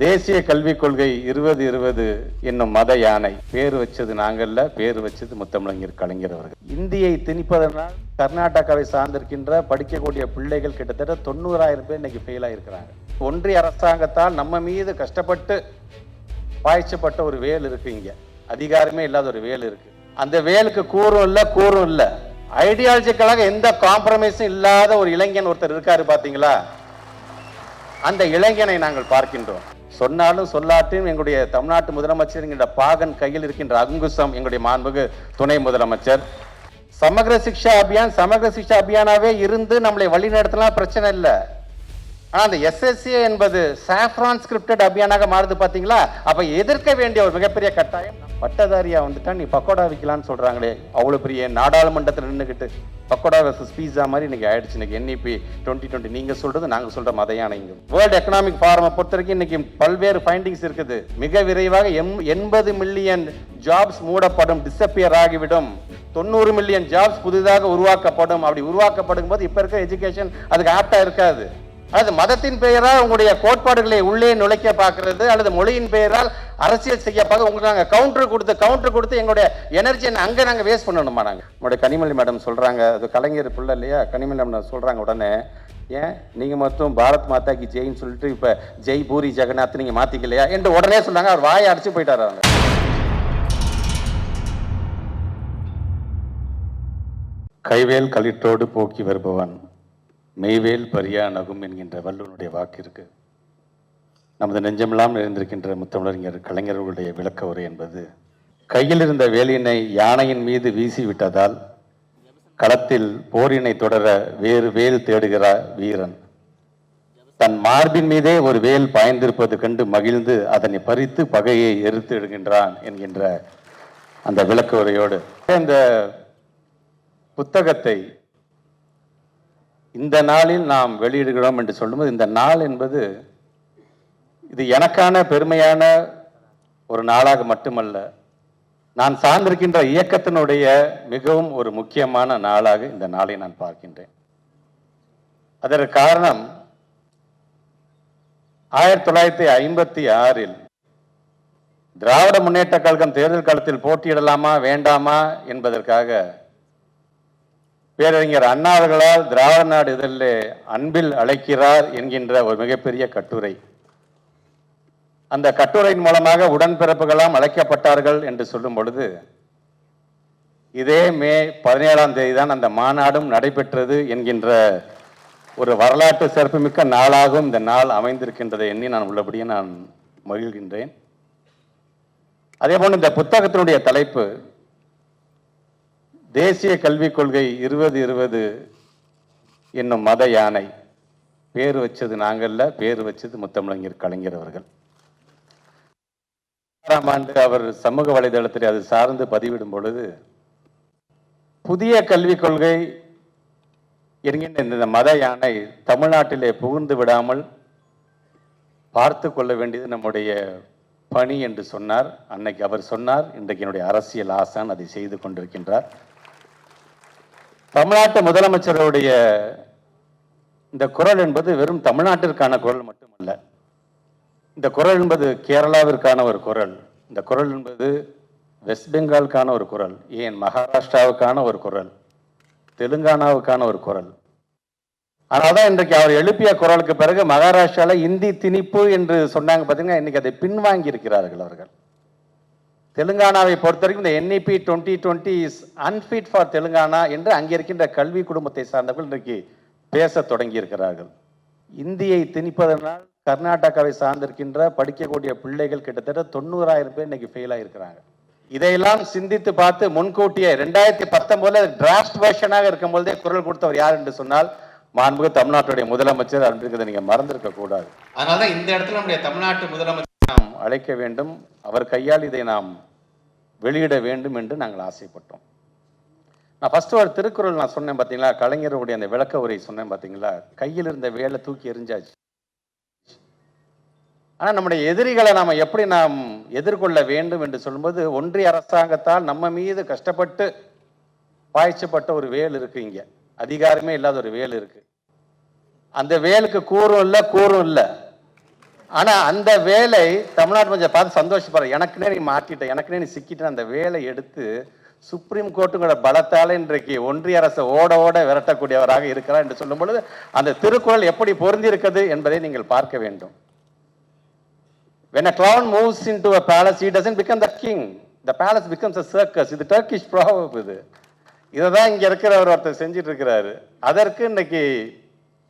தேசிய கல்விக் கொள்கை இருபது இருபது என்னும் மத யானை. பேர் வச்சது நாங்கள்ல பேர் வச்சது முத்தமிழங்கர் கலைஞர் அவர்கள். இந்தியை திணிப்பதனால் கர்நாடகாவை சார்ந்திருக்கின்ற படிக்கக்கூடிய பிள்ளைகள் கிட்டத்தட்ட தொண்ணூறாயிரம் பேர் இன்னைக்கு ஃபெயில் ஆயிருக்கிறாங்க. ஒன்றிய அரசாங்கத்தால் நம்ம மீது கஷ்டப்பட்டு பாய்ச்சப்பட்ட ஒரு வேல் இருக்கு இங்க. அதிகாரமே இல்லாத ஒரு வேல் இருக்கு. அந்த வேலுக்கு கூறும் இல்ல கூறும் இல்ல. ஐடியாலஜிக்கலாக எந்த காம்ப்ரமைஸும் இல்லாத ஒரு இளைஞன் ஒருத்தர் இருக்காரு பாத்தீங்களா? அந்த இளைஞனை நாங்கள் பார்க்கின்றோம். சொன்னாலும் சொல்லாட்டும் எங்களுடைய தமிழ்நாட்டு முதலமைச்சர் என்கின்ற பாகன் கையில் இருக்கின்ற அங்குசம் எங்களுடைய மாண்புக்கு துணை முதலமைச்சர். சமகிர சிக்ஷா அபியான் சமகிர சிக்ஷா அபியானாவே இருந்து நம்மளை வழிநடத்தலாம் பிரச்சனை இல்லை. ஆனால் அந்த எஸ்எஸ்சி என்பது சாஃப்ரான் ஸ்கிரிப்டட் அபியானாக மாறுது பாத்தீங்களா? அப்ப எதிர்க்க வேண்டிய ஒரு மிகப்பெரிய கட்டாயம். பட்டதாரியா வந்துட்டா நீ பக்கோடா விற்கலான்னு சொல்றாங்களே. அவ்வளோ பெரிய நாடாளுமன்றத்தில் நின்றுக்கிட்டு பக்கோடா வெர்சஸ் பீஸா மாதிரி இன்னைக்கு ஆயிடுச்சு. இன்னைக்கு என்இபி டுவெண்ட்டி டுவெண்ட்டி நீங்க சொல்றது நாங்க சொல்ற மதையான இங்கே வேர்ல்ட் எக்கனாமிக் ஃபாரமை பொறுத்த வரைக்கும் இன்னைக்கு பல்வேறு ஃபைண்டிங்ஸ் இருக்குது. மிக விரைவாக எம் எண்பது மில்லியன் ஜாப்ஸ் மூடப்படும் டிசப்பியர் ஆகிவிடும். தொண்ணூறு மில்லியன் ஜாப்ஸ் புதிதாக உருவாக்கப்படும். அப்படி உருவாக்கப்படும் போது இப்போ இருக்க எஜுகேஷன் அதுக்கு ஆப்டா இருக்காது. அது மதத்தின் பெயரால் உங்களுடைய கோட்பாடுகளை உள்ளே நுழைக்க பார்க்கறது அல்லது மொழியின் பெயரால் அரசியல் செய்ய பார்க்க உங்களுக்கு நாங்கள் கவுண்டர் கொடுத்து கவுண்டர் கொடுத்து எங்களுடைய எனர்ஜியை அங்கே நாங்கள் வேஸ்ட் பண்ணணுமா நாங்கள் உங்களுடைய கனிமொழி மேடம் சொல்கிறாங்க அது கலைஞர் பிள்ளை இல்லையா? கனிமொழி மேடம் சொல்கிறாங்க உடனே ஏன்? நீங்கள் மட்டும் பாரத் மாதாக்கு ஜெயின்னு சொல்லிட்டு இப்போ ஜெய் பூரி ஜெகநாத் நீங்கள் மாற்றிக்கலையா என்று உடனே சொன்னாங்க அவர் வாயை அடிச்சு போயிட்டார் அவங்க கைவேல் களிற்றோடு போக்கி வருபவன் மெய்வேல் பரியா நகும் என்கின்ற வள்ளுவனுடைய வாக்கு இருக்குது நமது நெஞ்சமெல்லாம் நிறைந்திருக்கின்ற முத்தமிழறிஞர் கலைஞர்களுடைய விளக்க உரை என்பது கையில் இருந்த வேலியினை யானையின் மீது வீசி விட்டதால் களத்தில் போரினை தொடர வேறு வேல் தேடுகிறார் வீரன். தன் மார்பின் மீதே ஒரு வேல் பாய்ந்திருப்பது கண்டு மகிழ்ந்து அதனை பறித்து பகையை எரித்து எடுகின்றான் என்கின்ற அந்த விளக்க உரையோடு. இந்த புத்தகத்தை இந்த நாளில் நாம் வெளியிடுகிறோம் என்று சொல்லும்போது இந்த நாள் என்பது இது எனக்கான பெருமையான ஒரு நாளாக மட்டுமல்ல நான் சார்ந்திருக்கின்ற இயக்கத்தினுடைய மிகவும் ஒரு முக்கியமான நாளாக இந்த நாளை நான் பார்க்கின்றேன். அதற்கு காரணம் ஆயிரத்தி தொள்ளாயிரத்தி ஐம்பத்தி ஆறில் திராவிட முன்னேற்ற கழகம் தேர்தல் காலத்தில் போட்டியிடலாமா வேண்டாமா என்பதற்காக பேரறிஞர் அண்ணா அவர்களால் திராவிட நாடு இதழில் அன்பில் அழைக்கிறார் என்கின்ற ஒரு மிகப்பெரிய கட்டுரை அந்த கட்டுரையின் மூலமாக உடன்பிறப்புகளாம் அழைக்கப்பட்டார்கள் என்று சொல்லும் பொழுது இதே மே பதினேழாம் தேதி தான் அந்த மாநாடும் நடைபெற்றது என்கின்ற ஒரு வரலாற்று சிறப்புமிக்க நாளாகவும் இந்த நாள் அமைந்திருக்கின்றதை எண்ணி நான் உள்ளபடியே நான் மகிழ்கின்றேன். அதே போல் இந்த புத்தகத்தினுடைய தலைப்பு தேசிய கல்விக் கொள்கை இருபது இருபது என்னும் மத யானை பேர் வச்சது நாங்கள்ல பேர் வச்சது முத்தமிழங்கர் கலைஞர் அவர்கள். ஆறாம் ஆண்டு அவர் சமூக வலைதளத்தில் அது சார்ந்து பதிவிடும் பொழுது புதிய கல்விக் கொள்கை என்கின்ற இந்த மத யானை தமிழ்நாட்டிலே புகுந்து விடாமல் பார்த்து கொள்ள வேண்டியது நம்முடைய பணி என்று சொன்னார். அன்னைக்கு அவர் சொன்னார் இன்றைக்கு என்னுடைய அரசியல் ஆசான் அதை செய்து கொண்டிருக்கின்றார். தமிழ்நாட்டு முதலமைச்சருடைய இந்த குரல் என்பது வெறும் தமிழ்நாட்டிற்கான குரல் மட்டுமல்ல. இந்த குரல் என்பது கேரளாவிற்கான ஒரு குரல். இந்த குரல் என்பது வெஸ்ட் பெங்காலுக்கான ஒரு குரல். ஏன்? மகாராஷ்டிராவுக்கான ஒரு குரல். தெலுங்கானாவுக்கான ஒரு குரல். அதனால்தான் இன்றைக்கு அவர் எழுப்பிய குரலுக்கு பிறகு மகாராஷ்டிராவில் இந்தி திணிப்பு என்று சொன்னாங்க பார்த்தீங்கன்னா இன்றைக்கி அதை பின்வாங்கி இருக்கிறார்கள் அவர்கள். தெலுங்கானாவை பொறுத்த வரைக்கும் இந்த NEP twenty twenty is unfit for Telangana என்று அங்கே இருக்கின்ற கல்வி குடும்பத்தை சார்ந்தவர்கள் இன்றைக்கு பேச தொடங்கி இருக்கிறார்கள் இந்தியை திணிப்பதனால் கர்நாடகாவை சார்ந்திருக்கின்ற படிக்கக்கூடிய பிள்ளைகள் கிட்டத்தட்ட தொண்ணூறாயிரம் பேர் இன்னைக்கு ஃபெயில் ஆயிருக்கிறாங்க. இதையெல்லாம் சிந்தித்து பார்த்து முன்கூட்டியே ரெண்டாயிரத்தி பத்தொன்பதுல டிராஃப்ட் வெர்ஷனாக இருக்கும் குரல் கொடுத்தவர் யார் என்று சொன்னால் மாண்புகு தமிழ்நாட்டுடைய முதலமைச்சர் அப்படிங்கிறத நீங்க மறந்திருக்க கூடாது. அதனாலதான் இந்த இடத்துல நம்முடைய தமிழ்நாட்டு முதலமைச்சர் நாம் அழைக்க வேண்டும். அவர் கையால் இதை நாம் வெளியிட வேண்டும் என்று நாங்கள் ஆசைப்பட்டோம். நான் ஃபர்ஸ்ட் ஒரு திருக்குறள் நான் சொன்னேன் பார்த்தீங்களா கலைஞருடைய அந்த விளக்க உரை சொன்னேன் பார்த்தீங்களா கையில் இருந்த வேலை தூக்கி எறிஞ்சாச்சு. ஆனால் நம்முடைய எதிரிகளை நாம் எப்படி நாம் எதிர்கொள்ள வேண்டும் என்று சொல்லும்போது ஒன்றிய அரசாங்கத்தால் நம்ம மீது கஷ்டப்பட்டு பாய்ச்சப்பட்ட ஒரு வேல் இருக்கு இங்கே. அதிகாரமே இல்லாத ஒரு வேல் இருக்கு. அந்த வேலுக்கு கூறும் இல்லை கூறும் இல்லை. ஆனால் அந்த வேலை தமிழ்நாட்டு கொஞ்சம் பார்த்து சந்தோஷப்படுற எனக்குனே நீ மாட்டிட்ட எனக்குனே நீ சிக்கிட்டேன் அந்த வேலை எடுத்து சுப்ரீம் கோர்ட்டுங்களோட பலத்தால் இன்றைக்கு ஒன்றிய அரசை ஓட ஓட விரட்டக்கூடியவராக இருக்கிறார் என்று சொல்லும் பொழுது அந்த திருக்குறள் எப்படி பொருந்திருக்கிறது என்பதை நீங்கள் பார்க்க வேண்டும். When a clown moves into a palace, he doesn't become the king. The palace becomes a circus. இது டர்க்கிஷ் ப்ராவப் இது. இதை தான் இங்கே இருக்கிறவர் ஒருத்தர் செஞ்சுட்டு இருக்கிறாரு அதற்கு இன்னைக்கு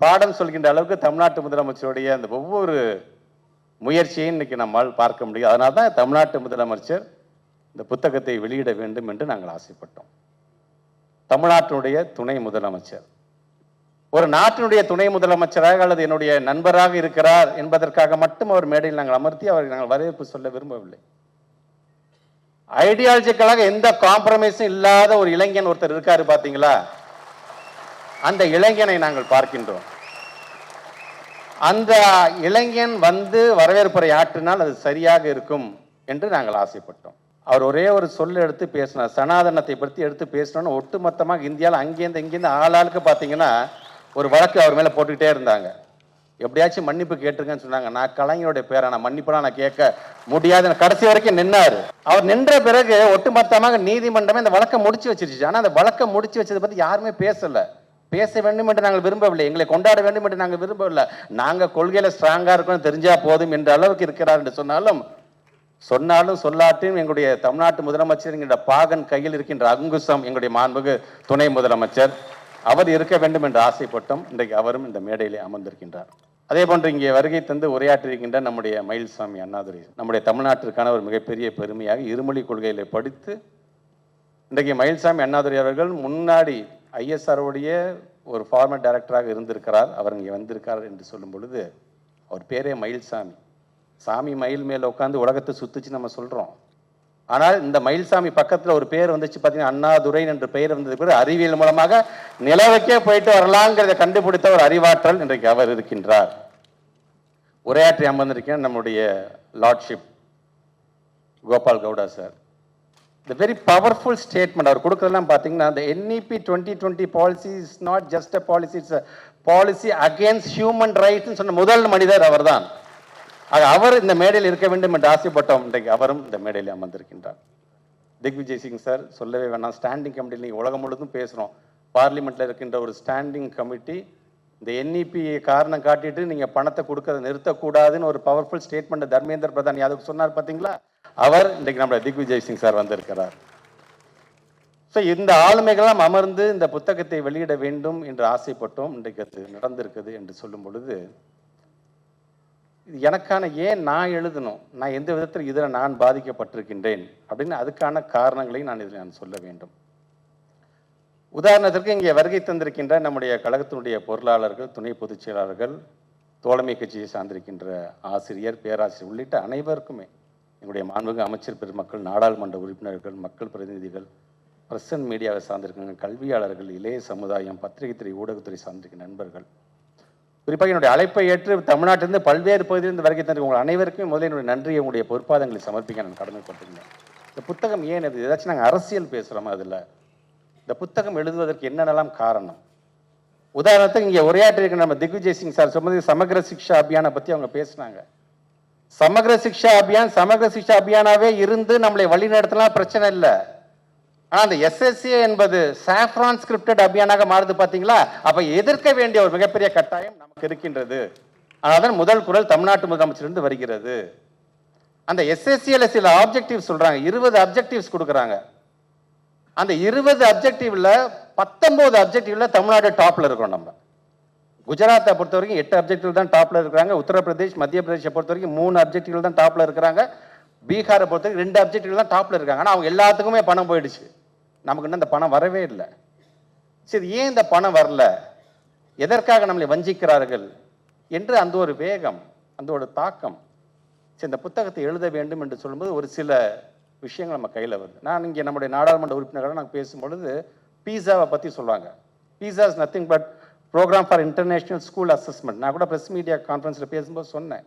பாடம் சொல்கின்ற அளவுக்கு தமிழ்நாட்டு முதலமைச்சருடைய அந்த ஒவ்வொரு முயற்சியையும் இன்னைக்கு நம்மால் பார்க்க முடியும் அதனால தான் தமிழ்நாட்டு முதலமைச்சர் இந்த புத்தகத்தை வெளியிட வேண்டும் என்று நாங்கள் ஆசைப்பட்டோம். தமிழ்நாட்டினுடைய துணை முதலமைச்சர். ஒரு நாட்டினுடைய துணை முதலமைச்சராக அல்லது என்னுடைய நண்பராக இருக்கிறார் என்பதற்காக மட்டும் அவர் மேடையில் நாங்கள் அமர்த்தி அவருக்கு நாங்கள் வரவேற்பு சொல்ல விரும்பவில்லை. ஐடியாலஜிக்கலாக எந்த காம்ப்ரமைஸும் இல்லாத ஒரு இளைஞன் ஒருத்தர் இருக்காரு பார்த்தீங்களா அந்த இளைஞனை நாங்கள் பார்க்கின்றோம். அந்த இளைஞன் வந்து வரவேற்புரை ஆற்றினால் அது சரியாக இருக்கும் என்று நாங்கள் ஆசைப்பட்டோம். அவர் ஒரே ஒரு சொல்ல எடுத்து பேசினார். சனாதனத்தை பற்றி எடுத்து பேசினோன்னு ஒட்டுமொத்தமாக இந்தியாவில் அங்கேருந்து இங்கேருந்து ஆளாளுக்கு பார்த்தீங்கன்னா ஒரு வழக்கு அவர் மேலே போட்டுக்கிட்டே இருந்தாங்க. எப்படியாச்சும் மன்னிப்பு கேட்டிருக்கேன்னு சொன்னாங்க. நான் கலைஞருடைய பேரை நான் மன்னிப்புலாம் நான் கேட்க முடியாது. கடைசி வரைக்கும் நின்னார். அவர் நின்ற பிறகு ஒட்டுமொத்தமாக நீதிமன்றமே இந்த வழக்கை முடிச்சு வச்சிருச்சு. ஆனால் அந்த வழக்கை முடிச்சு வச்சதை பற்றி யாருமே பேசலை. பேச வேண்டும் என்று நாங்கள் விரும்பவில்லை. எங்களை கொண்டாட வேண்டும் என்று நாங்கள் விரும்பவில்லை. நாங்கள் கொள்கையில் ஸ்ட்ராங்காக இருக்கணும் தெரிஞ்சால் போதும் என்ற அளவுக்கு இருக்கிறார் என்று சொன்னாலும் சொன்னாலும் சொல்லாட்டியும் எங்களுடைய தமிழ்நாட்டு முதலமைச்சர் என்கிற பாகன் கையில் இருக்கின்ற அங்குசம் எங்களுடைய மாண்புகு துணை முதலமைச்சர். அவர் இருக்க வேண்டும் என்று ஆசைப்பட்டும் இன்றைக்கு அவரும் இந்த மேடையிலே அமர்ந்திருக்கின்றார். அதே போன்று இங்கே வருகை தந்து உரையாற்றிருக்கின்ற நம்முடைய மயில்சாமி அண்ணாதுரை நம்முடைய தமிழ்நாட்டிற்கான ஒரு மிகப்பெரிய பெருமையாக இருமொழி கொள்கையிலே படித்து இன்றைக்கு மயில்சாமி அண்ணாதுரை அவர்கள் முன்னாடி ஐஎஸ்ஆருடைய ஒரு ஃபார்மர் டைரக்டராக இருந்திருக்கிறார் அவர் இங்கே வந்திருக்கார் என்று சொல்லும் பொழுது அவர் பேரே மயில்சாமி. சாமி மயில் மேலே உட்காந்து உலகத்தை சுத்துச்சு நம்ம சொல்கிறோம் ஆனால் இந்த மயில்சாமி பக்கத்தில் ஒரு பேர் வந்துச்சு பார்த்தீங்கன்னா அண்ணாதுரை என்ற பெயர் வந்தது பிறகு அறிவியல் மூலமாக நிலவுக்கே போயிட்டு வரலாங்கிறத கண்டுபிடித்த ஒரு அறிவாற்றல் இன்றைக்கு அவர் இருக்கின்றார். உரையாற்றி அமர்ந்திருக்கேன் நம்முடைய lordship Gopal Gowda sir the very powerful statement அவர் கொடுக்குறதெல்லாம் பார்த்தீங்கன்னா அந்த NEP twenty twenty policy is not just a policy it's a policy against human ரைட்ஸ்னு சொன்ன முதல் மனிதர் அவர்தான். ஆக அவர் இந்த மேடையில் இருக்க வேண்டும் என்று ஆசைப்பட்டோம். இன்றைக்கு அவரும் இந்த மேடையில் அமர்ந்திருக்கின்றார். திக்விஜய் சிங் சார் சொல்லவே வேணாம். ஸ்டாண்டிங் கமிட்டியில் நீங்கள் உலகம் முழுதும் பேசுகிறோம் பார்லிமெண்ட்டில் இருக்கின்ற ஒரு ஸ்டாண்டிங் கமிட்டி இந்த என்இபியை காரணம் காட்டிட்டு நீங்கள் பணத்தை கொடுக்கறத நிறுத்தக்கூடாதுன்னு ஒரு பவர்ஃபுல் ஸ்டேட்மெண்ட் தர்மேந்திர பிரதான் யாதவ் சொன்னார் பார்த்தீங்களா அவர் இன்றைக்கு நம்மளோட திக்விஜய் சிங் சார் வந்திருக்கிறார். ஸோ இந்த ஆளுமைகளாம் அமர்ந்து இந்த புத்தகத்தை வெளியிட வேண்டும் என்று ஆசைப்பட்டோம். இன்றைக்கு அது நடந்திருக்குது என்று சொல்லும் பொழுது இது எனக்கான ஏன் நான் எழுதணும்? நான் எந்த விதத்தில் இதில் நான் பாதிக்கப்பட்டிருக்கின்றேன் அப்படின்னு அதுக்கான காரணங்களை நான் இதில் நான் சொல்ல வேண்டும். உதாரணத்திற்கு இங்கே வருகை தந்திருக்கின்ற நம்முடைய கழகத்தினுடைய பொருளாளர்கள் துணை பொதுச் செயலாளர்கள் தோழமை கட்சியை சார்ந்திருக்கின்ற ஆசிரியர் பேராசிரியர் உள்ளிட்ட அனைவருக்குமே எங்களுடைய மாண்புமிகு அமைச்சர் பெருமக்கள் நாடாளுமன்ற உறுப்பினர்கள் மக்கள் பிரதிநிதிகள் பிரசன்ட் மீடியாவை சார்ந்திருக்கின்ற கல்வியாளர்கள் இளைய சமுதாயம் பத்திரிகைத்துறை ஊடகத்துறை சார்ந்திருக்கிற நண்பர்கள். குறிப்பாக என்னுடைய அழைப்பை ஏற்று தமிழ்நாட்டிலிருந்து பல்வேறு பகுதியிலிருந்து வருகை தந்திருக்க உங்கள் அனைவருக்கும் முதலில் என்னுடைய நன்றியை உங்களுடைய பொறுப்பாதங்களை சமர்ப்பிக்க நான் கடமைப்பட்டிருந்தேன். இந்த புத்தகம் ஏன் இது? ஏதாச்சும் நாங்கள் அரசியல் பேசுகிறோமா அதில் இந்த புத்தகம் எழுதுவதற்கு என்னென்னலாம் காரணம்? உதாரணத்துக்கு இங்கே உரையாற்றிருக்க நம்ம திக்விஜய் சிங் சார் சொன்னது சமகிர சிக்ஷா அபியானை பற்றி அவங்க பேசினாங்க. சமக்ர சிக்ஷா அபியான் சமகிர சிக்ஷா அபியானாவே இருந்து நம்மளை வழிநடத்தலாம் பிரச்சனை இல்லை. ஆனால் அந்த எஸ்எஸ்சி என்பது சாஃப்ரான் ஸ்கிரிப்டட் அபியானாக மாறுது பார்த்தீங்களா அப்போ எதிர்க்க வேண்டிய ஒரு மிகப்பெரிய கட்டாயம் நமக்கு இருக்கின்றது. அதனால் முதல் குரல் தமிழ்நாட்டு முதலமைச்சரிலிருந்து வருகிறது. அந்த எஸ்எஸ்சியில் சில ஆப்ஜெக்டிவ்ஸ் சொல்கிறாங்க இருபது அப்ஜெக்டிவ்ஸ் கொடுக்குறாங்க. அந்த இருபது அப்ஜெக்டிவ்ல பத்தொன்பது அப்ஜெக்டிவ்ல தமிழ்நாடு டாப்ல இருக்கோம் நம்ம. குஜராத்தை பொறுத்த வரைக்கும் எட்டு அப்ஜெக்டிவ் தான் டாப்ல இருக்கிறாங்க. உத்தரப்பிரதேஷ் மத்திய பிரதேசை பொறுத்த வரைக்கும் மூணு அப்ஜெக்டிவ் தான் டாப்ல இருக்கிறாங்க. பீகாரை பொறுத்த வரைக்கும் ரெண்டு அப்ஜெக்டிவ் தான் டாப்ல இருக்காங்க. ஆனால் அவங்க எல்லாத்துக்குமே பணம் போயிடுச்சு. நமக்கு இன்னும் இந்த பணம் வரவே இல்லை. சரி ஏன் இந்த பணம் வரல? எதற்காக நம்மளை வஞ்சிக்கிறார்கள்? என்று அந்த ஒரு வேகம் அந்த ஒரு தாக்கம் சரி இந்த புத்தகத்தை எழுத வேண்டும் என்று சொல்லும்போது ஒரு சில விஷயங்கள் நம்ம கையில் வருது. நான் இங்கே நம்முடைய நாடாளுமன்ற உறுப்பினர்களாக நாங்கள் பேசும்பொழுது பீஸாவை பற்றி சொல்லுவாங்க. PISA is nothing but programme for international school assessment நான் கூட ப்ரெஸ் மீடியா கான்ஃபரன்ஸில் பேசும்போது சொன்னேன்.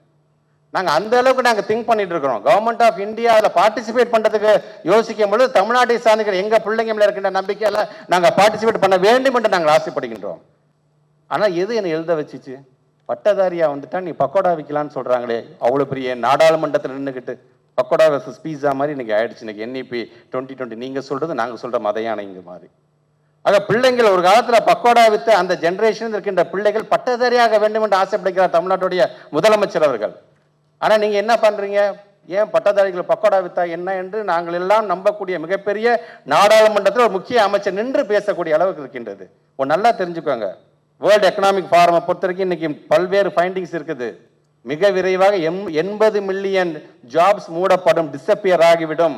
நாங்கள் அந்த அளவுக்கு நாங்கள் திங்க் பண்ணிட்டு இருக்கிறோம். கவர்மெண்ட் ஆஃப் இந்தியா பார்ட்டிசிபேட் பண்ணுறதுக்கு யோசிக்கும் பொழுது தமிழ்நாட்டை சார்ந்துக்கிற எங்கள் பிள்ளைங்க மேலே இருக்கின்ற நம்பிக்கையில் நாங்கள் பார்ட்டிசிபேட் பண்ண வேண்டும் என்று நாங்கள் ஆசைப்படுகின்றோம். ஆனால் எது என்னை எழுத வச்சுச்சு? பட்டதாரியாக வந்துட்டா நீ பக்கோடா விற்கலான்னு சொல்கிறாங்களே அவ்வளோ பெரிய நாடாளுமன்றத்தில் நின்றுக்கிட்டு பக்கோடா வெர்சஸ் பீஸா மாதிரி இன்றைக்கி ஆயிடுச்சு. இன்னைக்கு என்இபி டுவெண்ட்டி டுவெண்ட்டி நீங்கள் சொல்கிறது நாங்கள் சொல்கிற மதையானைங்க மாதிரி. ஆக பிள்ளைங்கள் ஒரு காலத்தில் பக்கோடா வித்து அந்த ஜென்ரேஷன் இருக்கின்ற பிள்ளைகள் பட்டதாரியாக வேண்டும் என்று ஆசைப்படுகிறார் தமிழ்நாட்டுடைய முதலமைச்சர் அவர்கள். ஆனால் நீங்கள் என்ன பண்ணுறீங்க ஏன் பட்டதாரிகள் பக்கோடா வித்தா என்ன என்று நாங்கள் எல்லாம் நம்பக்கூடிய மிகப்பெரிய நாடாளுமன்றத்தில் ஒரு முக்கிய அமைச்சர் நின்று பேசக்கூடிய அளவுக்கு இருக்கின்றது. ஒரு நல்லா தெரிஞ்சுக்கோங்க. வேர்ல்டு எக்கனாமிக் ஃபாரமை பொறுத்த வரைக்கும் இன்றைக்கி பல்வேறு ஃபைண்டிங்ஸ் இருக்குது. மிக விரைவாக எம் எண்பது மில்லியன் ஜாப்ஸ் மூடப்படும் டிசப்பியர் ஆகிவிடும்.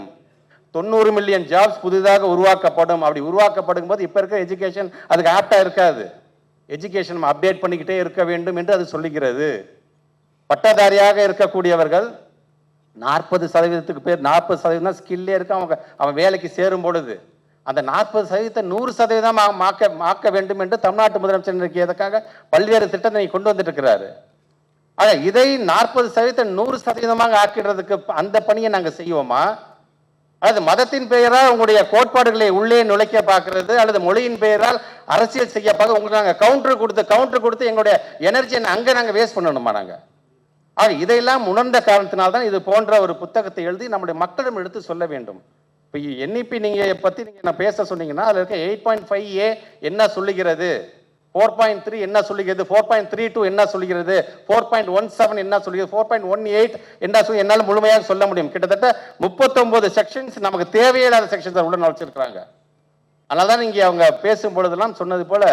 தொண்ணூறு மில்லியன் ஜாப்ஸ் புதிதாக உருவாக்கப்படும். அப்படி உருவாக்கப்படும் போது இப்போ இருக்கிற எஜுகேஷன் அதுக்கு ஆப்டாக இருக்காது. எஜுகேஷன் நம்ம அப்டேட் பண்ணிக்கிட்டே இருக்க வேண்டும் என்று அது சொல்லுகிறது. பட்டதாரியாக இருக்கக்கூடியவர்கள் நாற்பது சதவீதத்துக்கு பேர் நாற்பது சதவீதம் தான் ஸ்கில்லே இருக்கு. அவங்க அவன் வேலைக்கு சேரும் பொழுது. அந்த நாற்பது சதவீதத்தை நூறு சதவீதம் மாக்க மாக்க வேண்டும் என்று தமிழ்நாட்டு முதலமைச்சர் இன்றைக்கு பல்வேறு திட்டத்தை கொண்டு வந்துட்டு இருக்கிறாரு. ஆக இதை நாற்பது சதவீதத்தை நூறு சதவீதமாக ஆக்கிடுறதுக்கு அந்த பணியை நாங்கள் செய்வோமா? அல்லது மதத்தின் பெயரால் உங்களுடைய கோட்பாடுகளை உள்ளே நுழைக்க பார்க்கறது அல்லது மொழியின் பெயரால் அரசியல் செய்ய பார்க்க உங்களுக்கு நாங்கள் கவுண்டர் கொடுத்து கவுண்டர் கொடுத்து எங்களுடைய எனர்ஜியை அங்கே நாங்கள் வேஸ்ட் பண்ணணுமா நாங்கள் ஆக இதையெல்லாம் உணர்ந்த காரணத்தினால்தான் இது போன்ற ஒரு புத்தகத்தை எழுதி நம்முடைய மக்களிடம் எடுத்து சொல்ல வேண்டும். இப்போ என்இபி நீங்கள் பற்றி நீங்கள் நான் பேச சொன்னீங்கன்னா அதில் இருக்க எயிட் பாயிண்ட் ஃபைவ் ஏ என்ன சொல்லுகிறது? ஃபோர் பாயிண்ட் த்ரீ என்ன சொல்லுகிறது? ஃபோர் பாயிண்ட் த்ரீ டூ என்ன சொல்லுகிறது? ஃபோர் பாயிண்ட் ஒன் செவன் என்ன சொல்லுகிறது? ஃபோர் பாயிண்ட் ஒன் எயிட் என்ன சொல்லி என்னால் முழுமையாக சொல்ல முடியும். கிட்டத்தட்ட முப்பத்தொம்போது செக்ஷன்ஸ் நமக்கு தேவையில்லாத செக்ஷன்ஸ் உள்ள நுழைச்சிருக்கிறாங்க. அதனால தான் இங்கே அவங்க பேசும் பொழுதெல்லாம் சொன்னது போல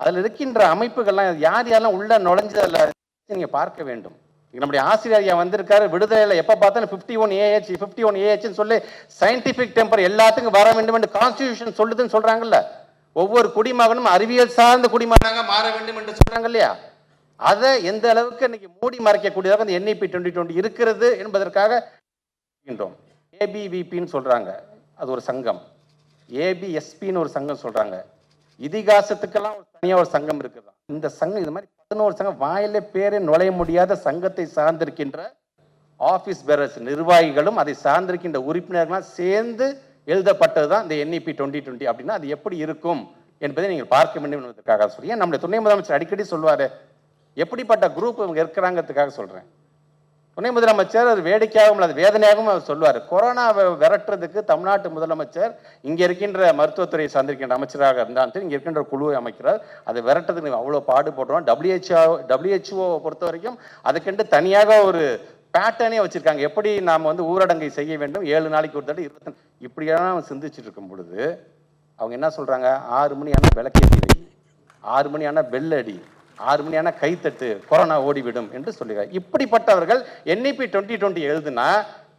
அதில் இருக்கின்ற அமைப்புகள்லாம் யார் யாரெல்லாம் உள்ள நுழைஞ்சதில் நீங்கள் பார்க்க வேண்டும். நம்முடைய ஆசிரியர் ஐயா வந்திருக்காரு. விடுதலையில் எப்போ பார்த்தாலும் fifty one AH fifty one ஏஹெச்னு சொல்லி சயின்டிஃபிக் டெம்பர் எல்லாத்துக்கும் வர வேண்டும் என்று கான்ஸ்டியூஷன் சொல்லுதுன்னு சொல்கிறாங்கல்ல ஒவ்வொரு குடிமகனும் அறிவியல் சார்ந்த குடிமகனாக மாற வேண்டும் என்று சொல்றாங்க இல்லையா? அதை எந்த அளவுக்கு இன்னைக்கு மூடி மறைக்கக்கூடியதாக அந்த என்இபி டுவெண்ட்டி டுவெண்ட்டி இருக்கிறது என்பதற்காக ஏபிவிபின்னு சொல்றாங்க. அது ஒரு சங்கம். ஏபிஎஸ்பின்னு ஒரு சங்கம் சொல்றாங்க. இதிகாசத்துக்கெல்லாம் ஒரு தனியாக ஒரு சங்கம் இருக்குதான். இந்த சங்கம் இது மாதிரி பதினோரு சங்கம் வாயில பேரே நுழைய முடியாத சங்கத்தை சார்ந்திருக்கின்ற ஆஃபீஸ் பேரர்ஸ் நிர்வாகிகளும் அதை சார்ந்திருக்கின்ற உறுப்பினர்களும் சேர்ந்து எழுதப்பட்டது தான் இந்த என்இபி டுவெண்ட்டி டுவெண்ட்டி அப்படின்னா அது எப்படி இருக்கும் என்பதை நீங்கள் பார்க்க வேண்டும் என்பதற்காக சொல்லி ஏன் நம்முடைய துணை முதலமைச்சர் அடிக்கடி சொல்வார் எப்படிப்பட்ட குரூப் இவங்க இருக்கிறாங்கிறதுக்காக சொல்கிறேன் துணை முதலமைச்சர் அது வேடிக்கையாகவும் அது வேதனையாகவும் அவர் சொல்வார் கொரோனாவை விரட்டுறதுக்கு தமிழ்நாட்டு முதலமைச்சர் இங்கே இருக்கின்ற மருத்துவத்துறை சார்ந்திருக்கின்ற அமைச்சராக இருந்தாலும் சரி இங்கே இருக்கின்ற குழுவை அமைக்கிறார். அதை விரட்டுறதுக்கு அவ்வளோ பாடுபடுறோம். டபிள்யூஹெச்ஓ டபிள்யூஹெச்ஓ பொறுத்த வரைக்கும் அதுக்கென்று தனியாக ஒரு பேட்டர்னே வச்சுருக்காங்க. எப்படி நாம் வந்து ஊரடங்கை செய்ய வேண்டும்? ஏழு நாளைக்கு ஒரு தடவை இருபத்தி இப்படியெல்லாம் சிந்திச்சுட்டு இருக்கும் பொழுது அவங்க என்ன சொல்கிறாங்க ஆறு மணி ஆனால் விளக்கேற்றி வை. ஆறு மணி ஆனால் பெல்லடி ஆறு மணி ஆனால் கைத்தட்டு கொரோனா ஓடிவிடும் என்று சொல்லுகிறார். இப்படிப்பட்டவர்கள் என்இபி டுவெண்ட்டி டுவெண்ட்டி எழுதுனா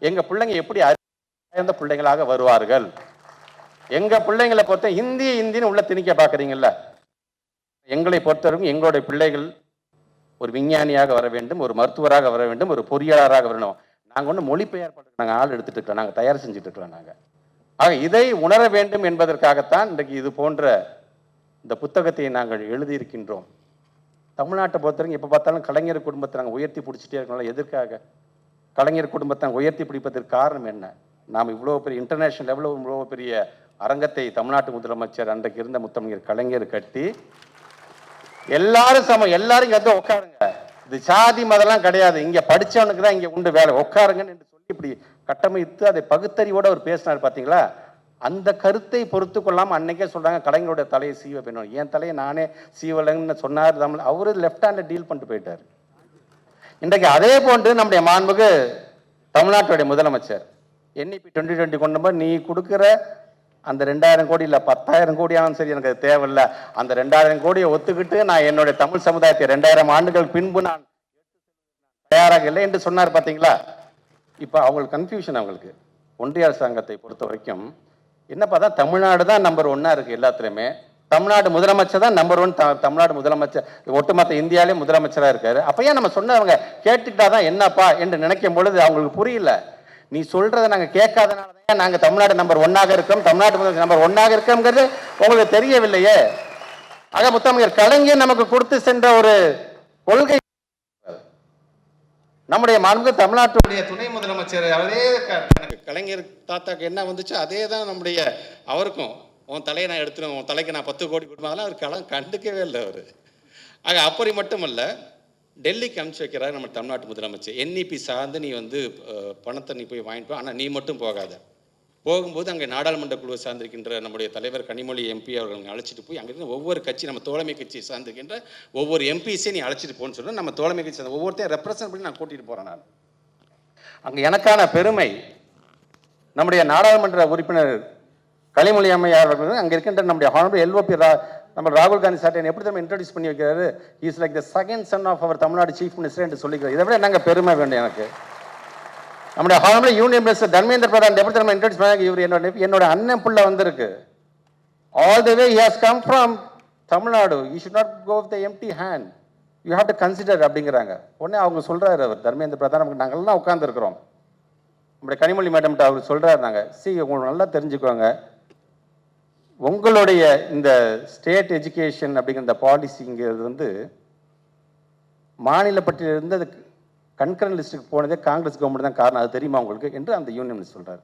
எங்கள் பிள்ளைங்க எப்படி அறிந்த பிள்ளைங்களாக வருவார்கள்? எங்கள் பிள்ளைங்களை பொறுத்த இந்திய இந்தின்னு உள்ள திணிக்க பாக்குறீங்கல்ல எங்களை பொறுத்தவரைக்கும் எங்களுடைய பிள்ளைகள் ஒரு விஞ்ஞானியாக வர வேண்டும் ஒரு மருத்துவராக வர வேண்டும் ஒரு பொறியாளராக வரணும் நாங்கள் ஒன்று மொழிபெயர்ப்பு நாங்கள் ஆள் எடுத்துட்டு நாங்கள் தயார் செஞ்சுட்டு இருக்கிறோம் நாங்கள் ஆக இதை உணர வேண்டும் என்பதற்காகத்தான் இன்றைக்கு இது போன்ற இந்த புத்தகத்தை நாங்கள் எழுதியிருக்கின்றோம். தமிழ்நாட்டை பொறுத்தவரைக்கும் எப்போ பார்த்தாலும் கலைஞர் குடும்பத்தை நாங்கள் உயர்த்தி பிடிச்சிட்டே இருக்கோம்ல எதற்காக? கலைஞர் குடும்பத்தை நாங்கள் உயர்த்தி பிடிப்பதற்கு காரணம் என்ன? நாம் இவ்வளோ பெரிய இன்டர்நேஷனல் லெவலில் இவ்வளோ பெரிய அரங்கத்தை தமிழ்நாட்டு முதலமைச்சர் அன்றைக்கு இருந்த முத்தமிழர் கலைஞர் கட்டி எல்லாரும் சமம். எல்லாரும் இங்கே வந்து உட்காருங்க. இது சாதி மதம்லாம் கிடையாது. இங்கே படிச்சவனுக்கு தான் இங்கே உண்டு வேலை. உட்காருங்கன்னு என்று சொல்லி இப்படி கட்டமைத்து அதை பகுத்தறிவோட அவர் பேசினார் பார்த்தீங்களா அந்த கருத்தை பொறுத்து கொள்ளாமல் அன்னைக்கே சொல்கிறாங்க கலைஞருடைய தலையை சீவ பெண்ணும். என் தலையை நானே சீவலங்கன்னு சொன்னார் தமிழ். அவரு லெஃப்ட் ஹேண்டில் டீல் பண்ணிட்டு போயிட்டார். இன்றைக்கு அதே போன்று நம்முடைய மாண்புக்கு தமிழ்நாட்டுடைய முதலமைச்சர். என்இபி டுவெண்ட்டி டுவெண்ட்டி கொண்டு போய் நீ கொடுக்குற அந்த ரெண்டாயிரம் கோடி இல்லை பத்தாயிரம் கோடி ஆனாலும் சரி எனக்கு அது தேவையில்லை. அந்த ரெண்டாயிரம் கோடியை ஒத்துக்கிட்டு நான் என்னுடைய தமிழ் சமுதாயத்தை ரெண்டாயிரம் ஆண்டுகள் பின்பு நான் தயாராக இல்லை என்று சொன்னார் பார்த்தீங்களா இப்போ அவங்களுக்கு கன்ஃபியூஷன் அவங்களுக்கு. ஒன்றிய அரசாங்கத்தை பொறுத்த வரைக்கும் என்னப்பா தான் தமிழ்நாடு தான் நம்பர் ஒன்னாக இருக்குது எல்லாத்துலேயுமே. தமிழ்நாடு முதலமைச்சர் தான் நம்பர் ஒன் தமிழ்நாடு முதலமைச்சர் ஒட்டுமொத்த இந்தியாவிலே முதலமைச்சராக இருக்காரு. அப்போ ஏன் நம்ம சொன்னவங்க கேட்டுக்கிட்டாதான் என்னப்பா என்று நினைக்கும் பொழுது அவங்களுக்கு புரியல. நீ சொல்றதை நாங்க கேட்காதனால தான் நாங்க தமிழ்நாடு நம்பர் ஒன்னாக இருக்கோம். தமிழ்நாட்டு முதலமைச்சர் நம்பர் ஒன்னாக இருக்கோங்கிறது உங்களுக்கு தெரியவில்லையே? ஆக முத்தமிழர் கலைஞர் நமக்கு கொடுத்து சென்ற ஒரு கொள்கை. நம்முடைய மாண்பு தமிழ்நாட்டுடைய துணை முதலமைச்சர் அதே கலைஞர் தாத்தாக்கு என்ன வந்துச்சோ அதே தான் நம்முடைய அவருக்கும். உன் தலையை நான் எடுத்துருவேன் உன் தலைக்கு நான் பத்து கோடி கொடுப்பேன். அதெல்லாம் அவர் களம் கண்டுக்கவே இல்லை அவர். ஆக அப்படி மட்டும் இல்லை டெல்லிக்கு அனுப்பிச்சு வைக்கிறார் நம்ம தமிழ்நாட்டு முதலமைச்சர். என்இபி சார்ந்து நீ வந்து பணத்தை நீ போய் வாங்கிட்டு ஆனால் நீ மட்டும் போகாத. போகும்போது அங்கே நாடாளுமன்ற குழுவை சார்ந்திருக்கின்ற நம்முடைய தலைவர் கனிமொழி எம்பி அவர்கள் அழைச்சிட்டு போய் அங்கே ஒவ்வொரு கட்சி நம்ம தோழமை கட்சியை சார்ந்திருக்கின்ற ஒவ்வொரு எம்பிஸையும் நீ அழைச்சிட்டு போன்னு சொல்லி நம்ம தோழமை கட்சி சார்ந்த ஒவ்வொருத்தையும் ரெப்ரசன்ட் பண்ணி நான் கூட்டிகிட்டு போகிறேன் நான். அங்கே எனக்கான பெருமை நம்முடைய நாடாளுமன்ற உறுப்பினர் கனிமொழி அம்மையார் அவர்கள் அங்கே இருக்கின்ற நம்முடைய ஹானபிள் எல்ஓபி ரா நம்ம ராகுல் காந்தி சார் எப்படி நம்ம இன்ட்ரடியூஸ் பண்ணி வைக்கிறாரு? Is like the second son of our Tamil Nadu chief minister என்று சொல்லிக்கிறார். இதை விட நாங்கள் பெருமை வேண்டும் எனக்கு? நம்முடைய honourable union minister Dharmendra Pradhan எப்படி நம்ம இன்ட்ரடியூஸ் பண்ணி இவர் என்னோட என்னோட அண்ணன் புள்ள வந்திருக்கு. All the way he has come from Tamil Nadu you should not go with empty hand you have to consider அப்படிங்கிறாங்க. உடனே அவங்க சொல்கிறாரு அவர் தர்மேந்திர பிரதான் நமக்கு நாங்கள்லாம் உட்காந்துருக்குறோம் நம்முடைய கனிமொழி மேடம்கிட்ட அவர் சொல்கிறாரு நாங்கள் சி உங்களுக்கு நல்லா தெரிஞ்சுக்கோங்க. உங்களுடைய இந்த ஸ்டேட் எஜுகேஷன் அப்படிங்கிற இந்த பாலிசிங்கிறது வந்து மாநில பட்டியலிருந்து அது கன்கரன் லிஸ்ட்டுக்கு போனதே காங்கிரஸ் கவர்மெண்ட் தான் காரணம். அது தெரியுமா உங்களுக்கு? என்று அந்த யூனியன் சொல்கிறார்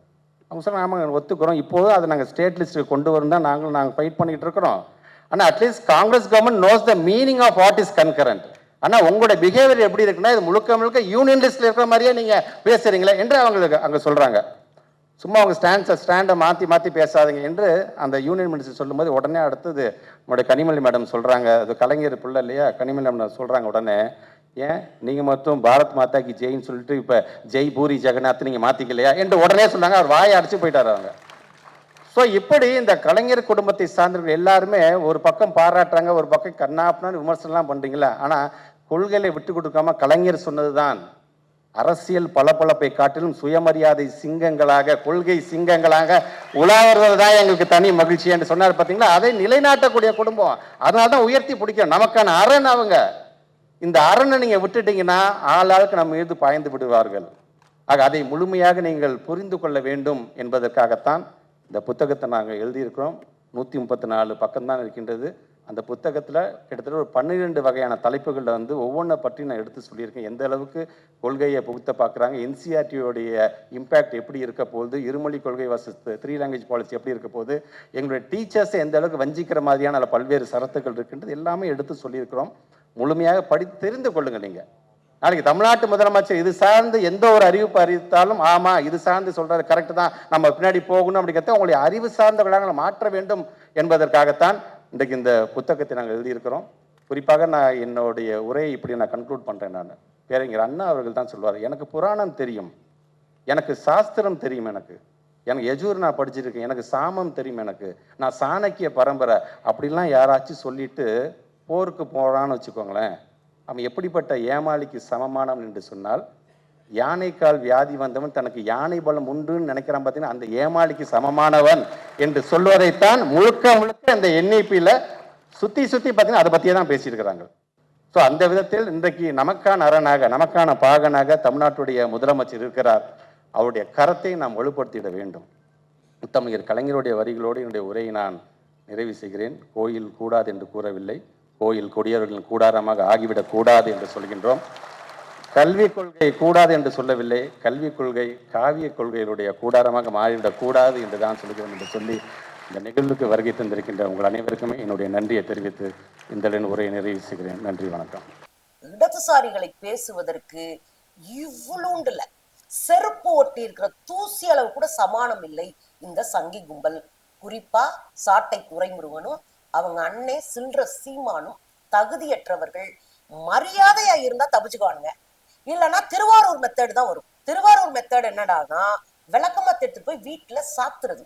அவங்க சொன்னாங்க ஆமாங்க ஒத்துக்கிறோம். இப்போது அதை நாங்கள் ஸ்டேட் லிஸ்ட்டுக்கு கொண்டு வரும் தான் நாங்களும் நாங்கள் ஃபைட் பண்ணிகிட்டு இருக்கிறோம். ஆனால் at least Congress government knows the meaning of what is concurrent ஆனால் உங்களோட பிஹேவியர் எப்படி இருக்குன்னா இது முழுக்க முழுக்க யூனியன் லிஸ்ட்டில் இருக்கிற மாதிரியே நீங்கள் பேசுகிறீங்களே என்று அவங்களுக்கு அங்கே சொல்கிறாங்க சும்மா அவங்க ஸ்டாண்ட்ஸை ஸ்டாண்டை மாற்றி மாற்றி பேசாதீங்க என்று அந்த யூனியன் மினிஸ்டர் சொல்லும்போது உடனே அடுத்தது நம்முடைய கனிமொழி மேடம் சொல்கிறாங்க அது கலைஞர் பிள்ளை இல்லையா? கனிமொழி மேடம் சொல்கிறாங்க உடனே ஏன்? நீங்கள் மட்டும் பாரத் மாதா கி ஜெயின்னு சொல்லிட்டு இப்போ ஜெய் பூரி ஜெகநாத் நீங்கள் மாற்றிக்கலையா என்று உடனே சொன்னாங்க. அவர் வாயை அடிச்சு போயிட்டார் அவங்க. ஸோ இப்படி இந்த கலைஞர் குடும்பத்தை சார்ந்தவர்கள் எல்லாருமே ஒரு பக்கம் பாராட்டுறாங்க ஒரு பக்கம் கண்ணாப்புனான்னு விமர்சனம்லாம் பண்ணுறீங்களா ஆனால் கொள்கைகளை விட்டு கொடுக்காம கலைஞர் சொன்னதுதான். அரசியல் பளபளப்பை காட்டிலும் சுயமரியாதை சிங்கங்களாக கொள்கை சிங்கங்களாக உலாவறது தான் எங்களுக்கு தனி மகிழ்ச்சி என்று சொன்னார். பார்த்தீங்களா அதை நிலைநாட்டக்கூடிய குடும்பம். அதனால தான் உயர்த்தி பிடிக்கும் நமக்கான அரண் அவங்க. இந்த அரணை நீங்கள் விட்டுட்டீங்கன்னா ஆளாளுக்கு நம்ம மீது பாய்ந்து விடுவார்கள். ஆக அதை முழுமையாக நீங்கள் புரிந்து கொள்ள வேண்டும் என்பதற்காகத்தான் இந்த புத்தகத்தை நாங்கள் எழுதியிருக்கிறோம். நூற்றி முப்பத்தி நாலு பக்கம்தான் இருக்கின்றது. அந்த புத்தகத்தில் கிட்டத்தட்ட ஒரு பன்னிரெண்டு வகையான தலைப்புகளில் வந்து ஒவ்வொன்றை பற்றி நான் எடுத்து சொல்லியிருக்கேன். எந்த அளவுக்கு கொள்கையை புகுத்த பார்க்குறாங்க என்சிஆர்டியோடைய இம்பேக்ட் எப்படி இருக்க போகுது இருமொழி கொள்கை வசத்து த்ரீ லாங்குவேஜ் பாலிசி எப்படி இருக்க போகுது எங்களுடைய டீச்சர்ஸை எந்த அளவுக்கு வஞ்சிக்கிற மாதிரியான அதில் பல்வேறு சரத்துக்கள் இருக்குன்றது எல்லாமே எடுத்து சொல்லியிருக்கிறோம். முழுமையாக படி தெரிந்து கொள்ளுங்கள் நீங்கள் நாளைக்கு தமிழ்நாட்டு முதலமைச்சர் இது சார்ந்து எந்த ஒரு அறிவிப்பு அறிவித்தாலும் ஆமாம் இது சார்ந்து சொல்கிறது கரெக்ட் தான். நம்ம பின்னாடி போகணும் அப்படிங்கிறத உங்களுடைய அறிவு சார்ந்தவர்களாக மாற்ற வேண்டும் என்பதற்காகத்தான் இன்றைக்கு இந்த புத்தகத்தை நாங்கள் எழுதியிருக்கிறோம். குறிப்பாக நான் என்னுடைய உரையை இப்படி நான் கன்க்ளூட் பண்ணுறேன் நான். பேரறிஞர் அண்ணா அவர்கள் தான் சொல்வார் எனக்கு புராணம் தெரியும். எனக்கு சாஸ்திரம் தெரியும் எனக்கு. எனக்கு எஜூர் நான் படிச்சிருக்கேன். எனக்கு சாமம் தெரியும் எனக்கு. நான் சாணக்கிய பரம்பரை. அப்படிலாம் யாராச்சும் சொல்லிட்டு போருக்கு போகிறான்னு வச்சுக்கோங்களேன். அவன் எப்படிப்பட்ட ஏமாளிக்கு சமமானவன் என்று சொன்னால் யானைக்கால் வியாதி வந்தவன் தனக்கு யானை பலம் உண்டுன்னு நினைக்கிறான் பார்த்தீங்கன்னா அந்த ஏமாளிக்கு சமமானவன் என்று சொல்வதைத்தான் முழுக்க முழுக்க இந்த என்ஐபியில் சுற்றி சுற்றி பார்த்தீங்கன்னா அதை பற்றியே தான் பேசியிருக்கிறாங்க ஸோ அந்த விதத்தில் இன்றைக்கு நமக்கான அரணாக நமக்கான பாகனாக தமிழ்நாட்டுடைய முதலமைச்சர் இருக்கிறார். அவருடைய கரத்தை நாம் வலுப்படுத்திட வேண்டும். முத்தமிழர் கலைஞருடைய வரிகளோடு என்னுடைய உரையை நான் நிறைவு செய்கிறேன். கோயில் கூடாது என்று கூறவில்லை. கோயில் கொடியவர்களின் கூடாரமாக ஆகிவிடக் கூடாது என்று சொல்கின்றோம். கல்விக் கொள்கை கூடாது என்று சொல்லவில்லை. கல்விக் கொள்கை காவிய கொள்கையினுடைய கூடாரமாக மாறிவிடக் கூடாது என்று தான் சொல்கிறோம் என்று சொல்லி இந்த நிகழ்வுக்கு வருகை தந்திருக்கின்ற உங்கள் அனைவருக்குமே என்னுடைய நன்றியை தெரிவித்து இந்த உரையை நிறைவு செய்கிறேன். நன்றி வணக்கம். இடதுசாரிகளை பேசுவதற்கு இவ்வளோண்டுல செருப்பு ஒட்டி இருக்கிற தூசி அளவு கூட சமானம் இல்லை. இந்த சங்கி கும்பல். குறிப்பா சாட்டை துறைமுருகனும் அவங்க அண்ணே சில்ற சீமானும் தகுதியற்றவர்கள். மரியாதையா இருந்தா தப்பிச்சுக்குவானுங்க. இல்லைன்னா திருவாரூர் மெத்தேடு தான் வரும். திருவாரூர் மெத்தேடு என்னடானா விளக்கமா திட்டு போய் வீட்டுல சாத்துறது.